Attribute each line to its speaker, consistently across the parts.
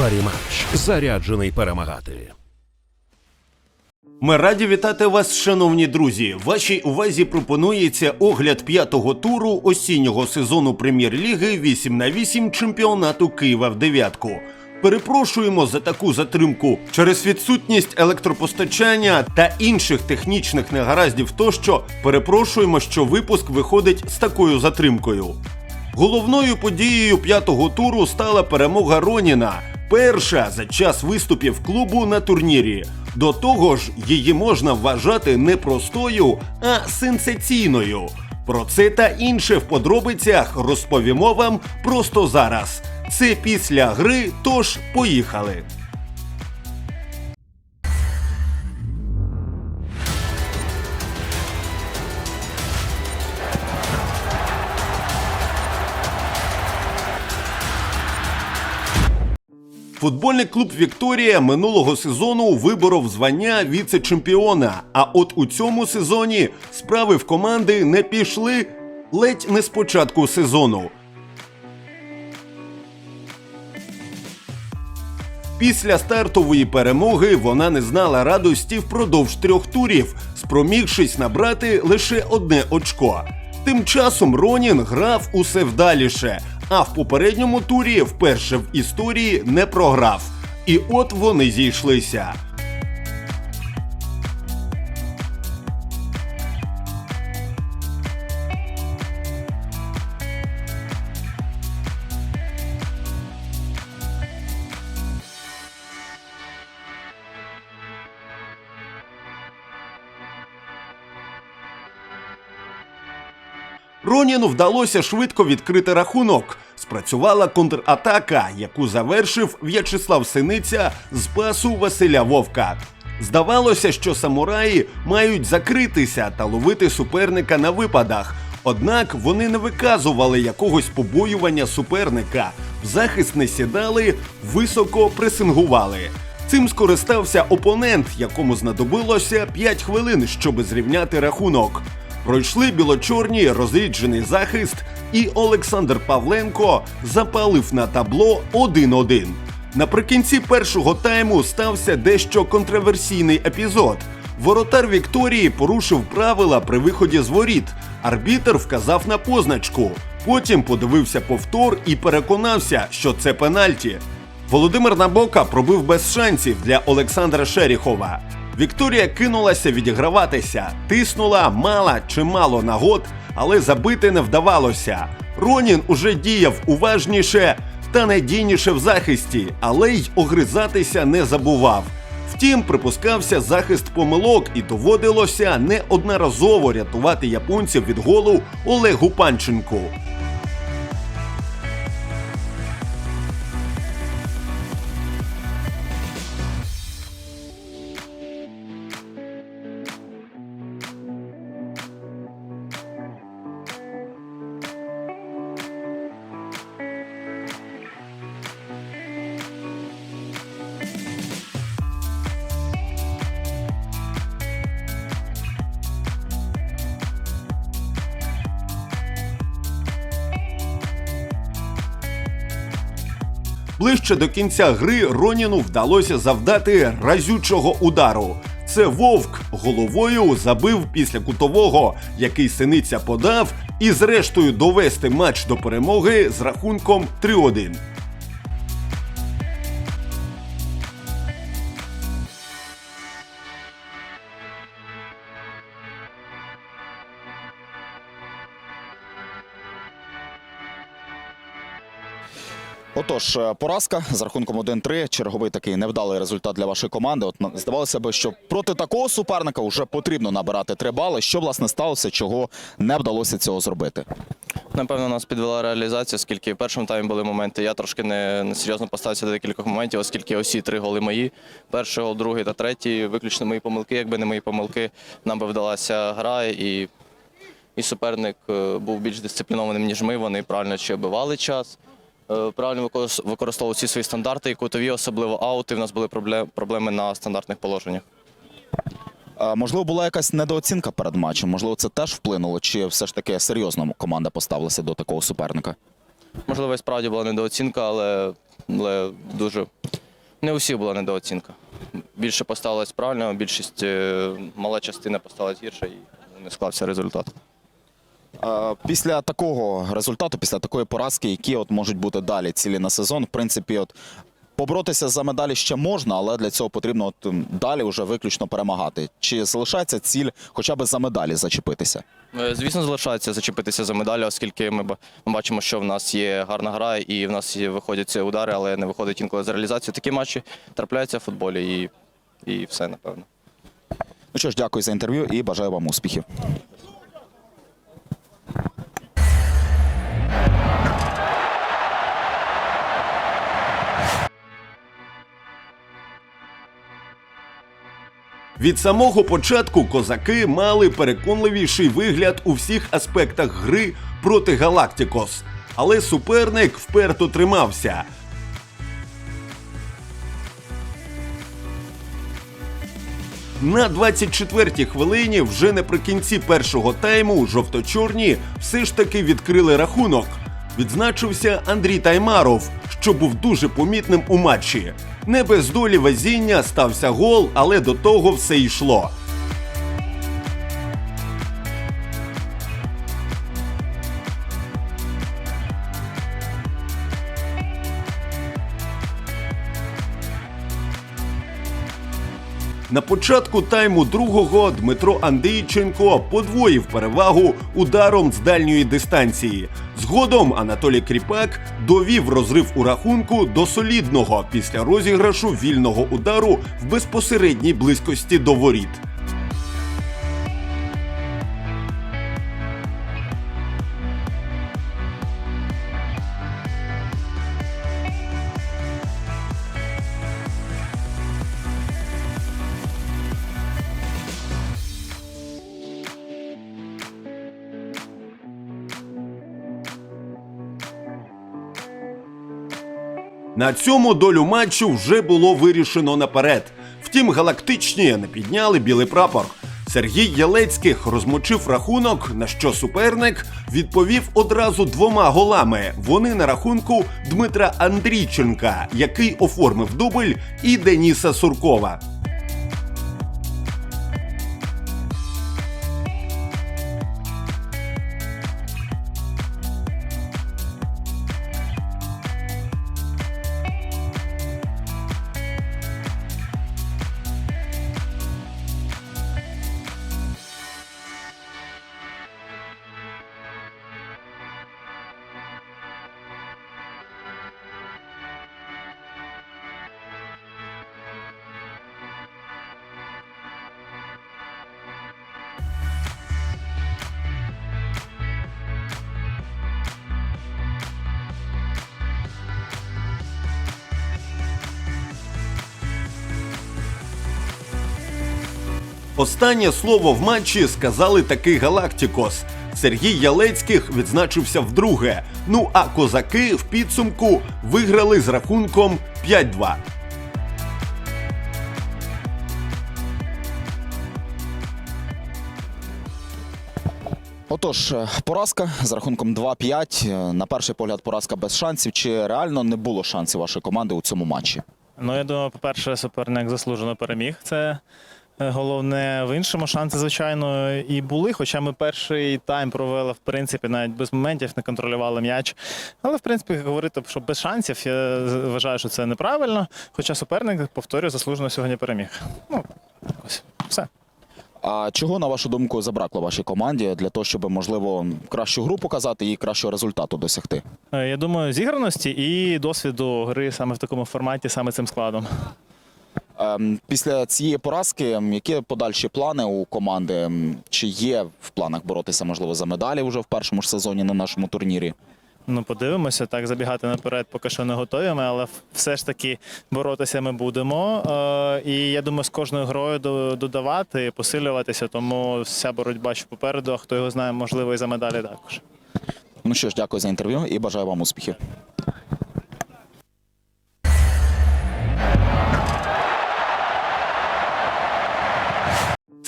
Speaker 1: Паріматч заряджений перемагати.
Speaker 2: Ми раді вітати вас, шановні друзі. Вашій увазі пропонується огляд п'ятого туру осіннього сезону прем'єр-ліги 8 на 8 чемпіонату Києва в дев'ятку. Перепрошуємо за таку затримку через відсутність електропостачання та інших технічних негараздів. Тощо перепрошуємо, що випуск виходить з такою затримкою. Головною подією п'ятого туру стала перемога Роніна, перша за час виступів клубу на турнірі. До того ж, її можна вважати не простою, а сенсаційною. Про це та інше в подробицях розповімо вам просто зараз. Це після гри, тож поїхали. Футбольний клуб Вікторія минулого сезону виборов звання віце-чемпіона. А от у цьому сезоні справи в команди не пішли ледь не з початку сезону. Після стартової перемоги вона не знала радості впродовж трьох турів, спромігшись набрати лише одне очко. Тим часом Ронін грав усе вдаліше, а в попередньому турі вперше в історії не програв. І от вони зійшлися. Роніну вдалося швидко відкрити рахунок. Спрацювала контратака, яку завершив В'ячеслав Синиця з пасу Василя Вовка. Здавалося, що самураї мають закритися та ловити суперника на випадах. Однак вони не виказували якогось побоювання суперника, в захист не сідали, високо пресингували. Цим скористався опонент, якому знадобилося 5 хвилин, щоб зрівняти рахунок. Пройшли білочорні розріджений захист, і Олександр Павленко запалив на табло 1-1. Наприкінці першого тайму стався дещо контроверсійний епізод. Воротар Вікторії порушив правила при виході з воріт. Арбітер вказав на позначку. Потім подивився повтор і переконався, що це пенальті. Володимир Набока пробив без шансів для Олександра Шеріхова. Вікторія кинулася відіграватися, тиснула, мала чимало нагод, але забити не вдавалося. Ронін уже діяв уважніше та надійніше в захисті, але й огризатися не забував. Втім, припускався захист помилок і доводилося неодноразово рятувати японців від голу Олегу Панченку. Ближче до кінця гри Роніну вдалося завдати разючого удару. Це вовк головою забив після кутового, який синиця подав, і зрештою довести матч до перемоги з рахунком 3-1.
Speaker 3: Отож, е, поразка з рахунком 1-3, черговий такий невдалий результат для вашої команди. От здавалося б, що проти такого суперника вже потрібно набирати три бали. Що власне сталося, чого не вдалося цього зробити?
Speaker 4: Напевно, нас підвела реалізація, оскільки в першому таймі були моменти. Я трошки не, не серйозно поставився до декількох моментів, оскільки усі три голи мої. Перший гол, другий та третій, виключно мої помилки. Якби не мої помилки, нам би вдалася гра, і, і суперник е, був більш дисциплінованим, ніж ми. Вони правильно чи обивали час. Е, Правильно використ- використовували всі свої стандарти і кутові, особливо аути. В нас були проблеми на стандартних положеннях.
Speaker 3: Можливо, була якась недооцінка перед матчем. Можливо, це теж вплинуло, чи все ж таки серйозно команда поставилася до такого суперника?
Speaker 4: Можливо, і справді була недооцінка, але, але дуже не у всіх була недооцінка. Більше поставилось правильно, більшість е, мала частина поставилась гірше і не склався результат.
Speaker 3: Після такого результату, після такої поразки, які от можуть бути далі цілі на сезон, в принципі, от поборотися за медалі ще можна, але для цього потрібно от далі вже виключно перемагати. Чи залишається ціль хоча б за медалі зачепитися?
Speaker 4: Е, Звісно, залишається зачепитися за медалі, оскільки ми, бачимо, що в нас є гарна гра, і в нас виходять ці удари, але не виходить інколи за реалізацію. Такі матчі трапляються в футболі і, і все, напевно.
Speaker 3: Ну що ж, дякую за інтерв'ю і бажаю вам успіхів.
Speaker 2: Від самого початку козаки мали переконливіший вигляд у всіх аспектах гри проти Галактикос, але суперник вперто тримався. На 24-й хвилині, вже наприкінці першого тайму, жовто-чорні все ж таки відкрили рахунок. Відзначився Андрій Таймаров, що був дуже помітним у матчі. Не без долі везіння стався гол, але до того все йшло. На початку тайму другого Дмитро Андрійченко подвоїв перевагу ударом з дальньої дистанції. Згодом Анатолій Кріпак довів розрив у рахунку до солідного після розіграшу вільного удару в безпосередній близькості до воріт. На цьому долю матчу вже було вирішено наперед. Втім, галактичні не підняли білий прапор. Сергій Ялецьких розмочив рахунок, на що суперник відповів одразу двома голами. Вони на рахунку Дмитра Андрійченка, який оформив дубль, і Деніса Суркова. Останнє слово в матчі сказали таки Галактикос. Сергій Ялецьких відзначився вдруге. Ну а козаки в підсумку виграли з рахунком 5-2.
Speaker 3: Отож, е, поразка з рахунком 2-5. Е, На перший погляд, поразка без шансів. Чи реально не було шансів вашої команди у цьому матчі?
Speaker 5: Ну, я думаю, по-перше, суперник заслужено переміг. Це головне. В іншому шанси, звичайно, і були. Хоча ми перший тайм провели, в принципі, навіть без моментів не контролювали м'яч. Але, в принципі, говорити, що без шансів, я вважаю, що це неправильно. Хоча суперник, повторюю, заслужено сьогодні переміг. Ну, ось, все.
Speaker 3: А чого, на вашу думку, забракло вашій команді для того, щоб можливо кращу гру показати і кращого результату досягти?
Speaker 5: Е, Я думаю, зіграності і досвіду гри саме в такому форматі, саме цим складом.
Speaker 3: Ем, Після цієї поразки, які подальші плани у команди? Чи є в планах боротися можливо за медалі вже в першому ж сезоні на нашому турнірі?
Speaker 5: Ну, подивимося, так забігати наперед поки що не готові, але все ж таки боротися ми будемо. Е, і я думаю, з кожною грою до- додавати, посилюватися, тому вся боротьба ще попереду, а хто його знає, можливо, і за медалі також.
Speaker 3: Ну що ж, дякую за інтерв'ю і бажаю вам успіхів.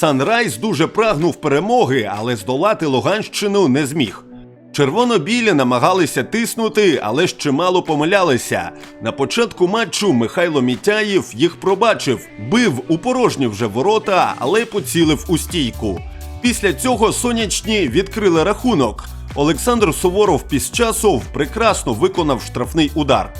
Speaker 2: Санрайз дуже прагнув перемоги, але здолати Луганщину не зміг. Червоно-білі намагалися тиснути, але ж чимало помилялися. На початку матчу Михайло Мітяєв їх пробачив, бив у порожні вже ворота, але поцілив у стійку. Після цього сонячні відкрили рахунок. Олександр Суворов Пісчасов прекрасно виконав штрафний удар.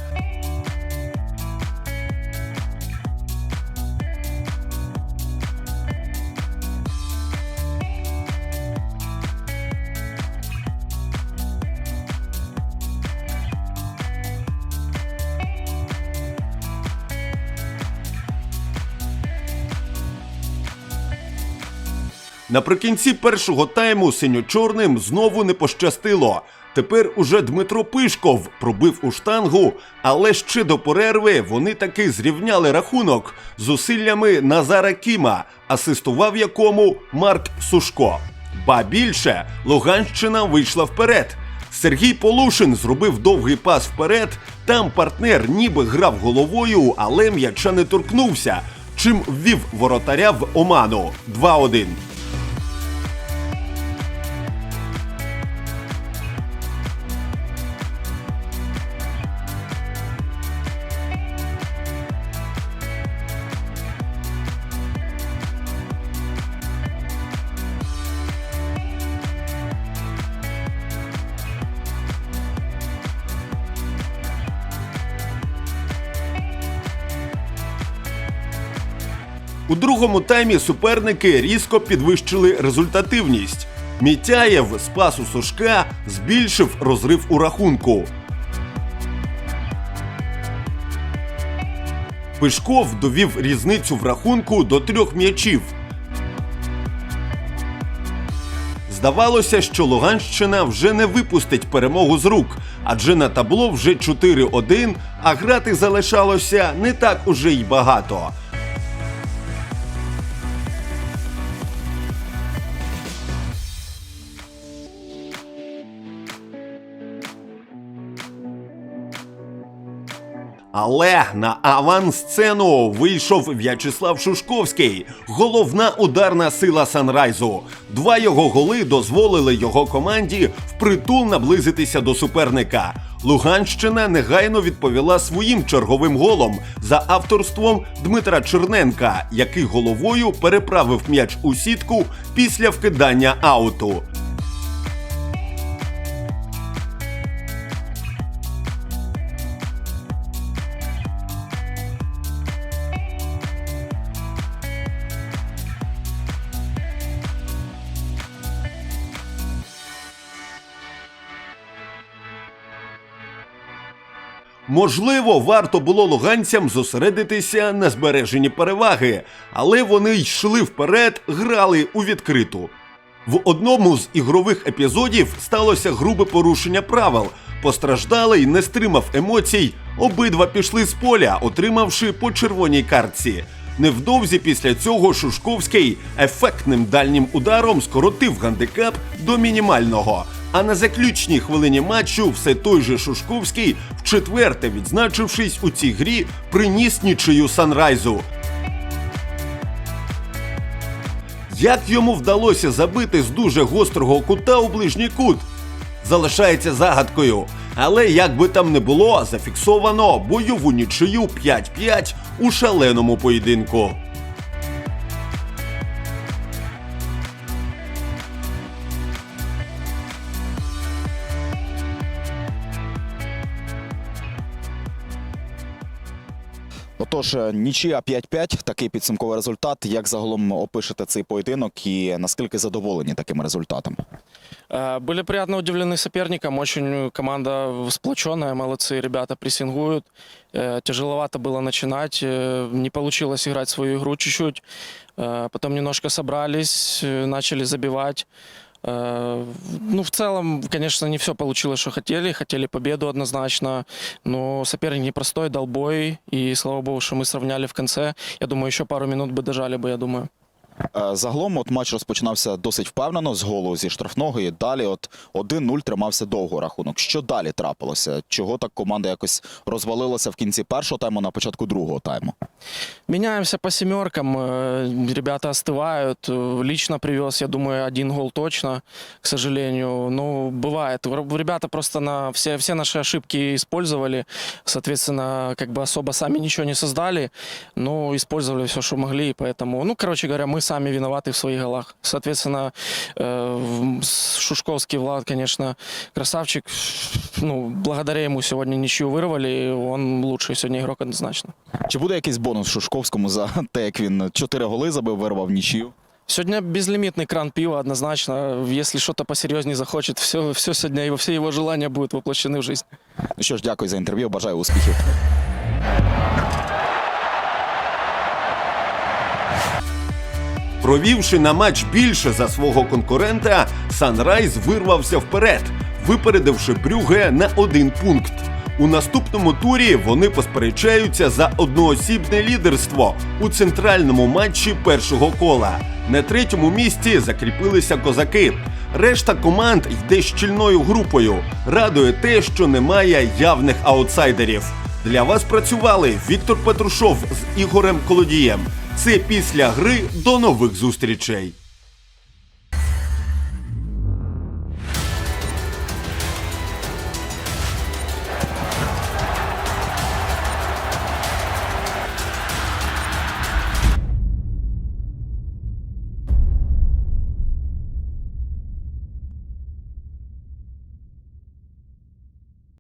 Speaker 2: Наприкінці першого тайму синьо-чорним знову не пощастило. Тепер уже Дмитро Пишков пробив у штангу, але ще до перерви вони таки зрівняли рахунок зусиллями Назара Кіма, асистував якому Марк Сушко. Ба більше Луганщина вийшла вперед. Сергій Полушин зробив довгий пас вперед. Там партнер ніби грав головою, але м'яча не торкнувся, чим ввів воротаря в оману 2-1. У другому таймі суперники різко підвищили результативність. Мітяєв з пасу Сушка збільшив розрив у рахунку. Пишков довів різницю в рахунку до трьох м'ячів. Здавалося, що Луганщина вже не випустить перемогу з рук, адже на табло вже 4-1, а грати залишалося не так уже й багато. Але на авансцену вийшов В'ячеслав Шушковський, головна ударна сила Санрайзу. Два його голи дозволили його команді впритул наблизитися до суперника. Луганщина негайно відповіла своїм черговим голом за авторством Дмитра Черненка, який головою переправив м'яч у сітку після вкидання ауту. Можливо, варто було луганцям зосередитися на збереженні переваги, але вони йшли вперед, грали у відкриту. В одному з ігрових епізодів сталося грубе порушення правил. Постраждалий не стримав емоцій. Обидва пішли з поля, отримавши по червоній картці. Невдовзі після цього Шушковський ефектним дальнім ударом скоротив гандикап до мінімального. А на заключній хвилині матчу все той же Шушковський, вчетверте відзначившись у цій грі, приніс нічию Санрайзу. Як йому вдалося забити з дуже гострого кута у ближній кут? Залишається загадкою. Але як би там не було, зафіксовано бойову нічию 5-5 у шаленому поєдинку.
Speaker 3: Отож, е, нічия 5-5, такий підсумковий результат. Як загалом опишете цей поєдинок і наскільки задоволені таким результатом?
Speaker 6: Э, Были приятно удивлены соперником. Очень команда сплоченная, молодцы ребята прессингуют. Э, Тяжеловато было начинать, э, не получилось играть свою игру чуть-чуть. Э, Потом немножко собрались, э, начали забивать. Э, Ну, в целом, конечно, не все получилось, что хотели. Хотели победу однозначно. Но соперник непростой, дал бой. И слава богу, что мы сравняли в конце. Я думаю, еще пару минут бы дожали бы, я думаю.
Speaker 3: Е, Загалом, от матч розпочинався досить впевнено з голу зі штрафного. І далі, от 1-0 тримався довго рахунок. Що далі трапилося? Чого так команда якось розвалилася в кінці першого тайму, на початку другого тайму?
Speaker 6: Меняемся по семеркам, э, ребята остывают. Э, Лично привез, я думаю, один гол точно, к сожалению. Ну, бывает. Р- Ребята просто на все, все наши ошибки использовали, соответственно, как бы особо сами ничего не создали, но использовали все, что могли, и поэтому, ну, короче говоря, мы сами виноваты в своих голах. Соответственно, э, в- с- Шушковский Влад, конечно, красавчик. Ну, благодаря ему сегодня ничью вырвали, и он лучший сегодня игрок однозначно.
Speaker 3: Чи буде якийсь бонус Шушковському за те, як він чотири голи забив, вирвав нічию?
Speaker 6: Сегодня безлимитный кран пива однозначно. Если что-то посерьезнее захочет, все, все сегодня, его, все его желания будут воплощены в жизнь.
Speaker 3: Ну що ж, дякую за інтерв'ю, бажаю успіхів.
Speaker 2: Провівши на матч більше за свого конкурента, Санрайз вирвався вперед, випередивши Брюге на один пункт. У наступному турі вони посперечаються за одноосібне лідерство у центральному матчі першого кола. На третьому місці закріпилися козаки. Решта команд йде щільною групою. Радує те, що немає явних аутсайдерів. Для вас працювали Віктор Петрушов з Ігорем Колодієм. Це після гри до нових зустрічей.